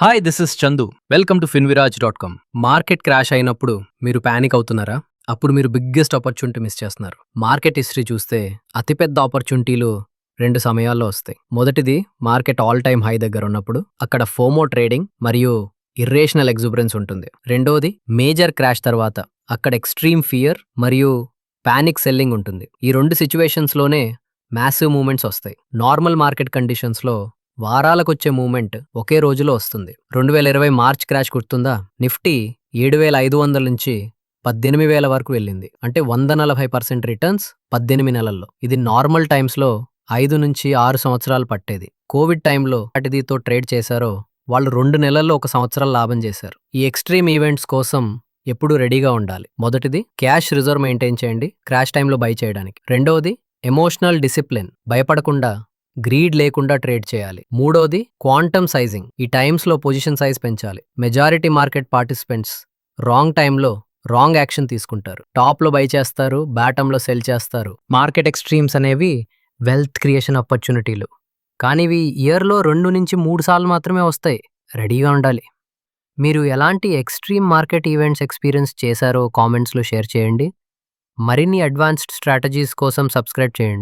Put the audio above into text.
Hi this is Chandu welcome to Finviraj dot com market crash అయినప్పుడు మీరు panic అవుతున్నారా? అప్పుడు మీరు బిగ్గెస్ట్ ఆపర్చునిటీ మిస్ చేస్తున్నారు. మార్కెట్ హిస్టరీ చూస్తే అతిపెద్ద ఆపర్చునిటీలు రెండు సమయాల్లో వస్తాయి. మొదటిది మార్కెట్ ఆల్ టైమ్ హై దగ్గర ఉన్నప్పుడు అక్కడ ఫోమో ట్రేడింగ్ మరియు ఇర్రేషనల్ ఎగ్జుబరెన్స్ ఉంటుంది. రెండోది మేజర్ క్రాష్ తర్వాత అక్కడ ఎక్స్ట్రీమ్ ఫియర్ మరియు ప్యానిక్ సెల్లింగ్ ఉంటుంది. ఈ రెండు సిచ్యువేషన్స్లోనే మ్యాసివ్ మూమెంట్స్ వస్తాయి. నార్మల్ మార్కెట్ కండిషన్స్లో వారాలకొచ్చే మూమెంట్ ఒకే రోజులో వస్తుంది. రెండు వేల ఇరవై మార్చ్ క్రాష్ గుర్తుందా? నిఫ్టీ ఏడు వేల ఐదు వందల నుంచి పద్దెనిమిది వేల వరకు వెళ్ళింది. అంటే వంద నలభై పర్సెంట్ రిటర్న్స్ పద్దెనిమిది నెలల్లో. ఇది నార్మల్ టైమ్స్లో ఐదు నుంచి ఆరు సంవత్సరాలు పట్టేది. కోవిడ్ టైంలో వాటిదితో ట్రేడ్ చేశారో వాళ్ళు రెండు నెలల్లో ఒక సంవత్సరం లాభం చేశారు. ఈ ఎక్స్ట్రీమ్ ఈవెంట్స్ కోసం ఎప్పుడూ రెడీగా ఉండాలి. మొదటిది క్యాష్ రిజర్వ్ మెయింటైన్ చేయండి. క్రాష్ టైంలో బై చేయడానికి. రెండవది ఎమోషనల్ డిసిప్లిన్. భయపడకుండా గ్రీడ్ లేకుండా ట్రేడ్ చేయాలి. మూడోది క్వాంటమ్ సైజింగ్. ఈ టైమ్స్లో పొజిషన్ సైజ్ పెంచాలి. మెజారిటీ మార్కెట్ పార్టిసిపెంట్స్ రాంగ్ టైంలో రాంగ్ యాక్షన్ తీసుకుంటారు. టాప్లో బై చేస్తారు బాటంలో సెల్ చేస్తారు. మార్కెట్ ఎక్స్ట్రీమ్స్ అనేవి వెల్త్ క్రియేషన్ ఆపర్చునిటీలు. కానీ ఇవి ఇయర్లో రెండు నుంచి మూడు సార్లు మాత్రమే వస్తాయి. రెడీగా ఉండాలి. మీరు ఎలాంటి ఎక్స్ట్రీమ్ మార్కెట్ ఈవెంట్స్ ఎక్స్పీరియన్స్ చేశారో కామెంట్స్లో షేర్ చేయండి. మరిన్ని అడ్వాన్స్డ్ స్ట్రాటజీస్ కోసం సబ్స్క్రైబ్ చేయండి.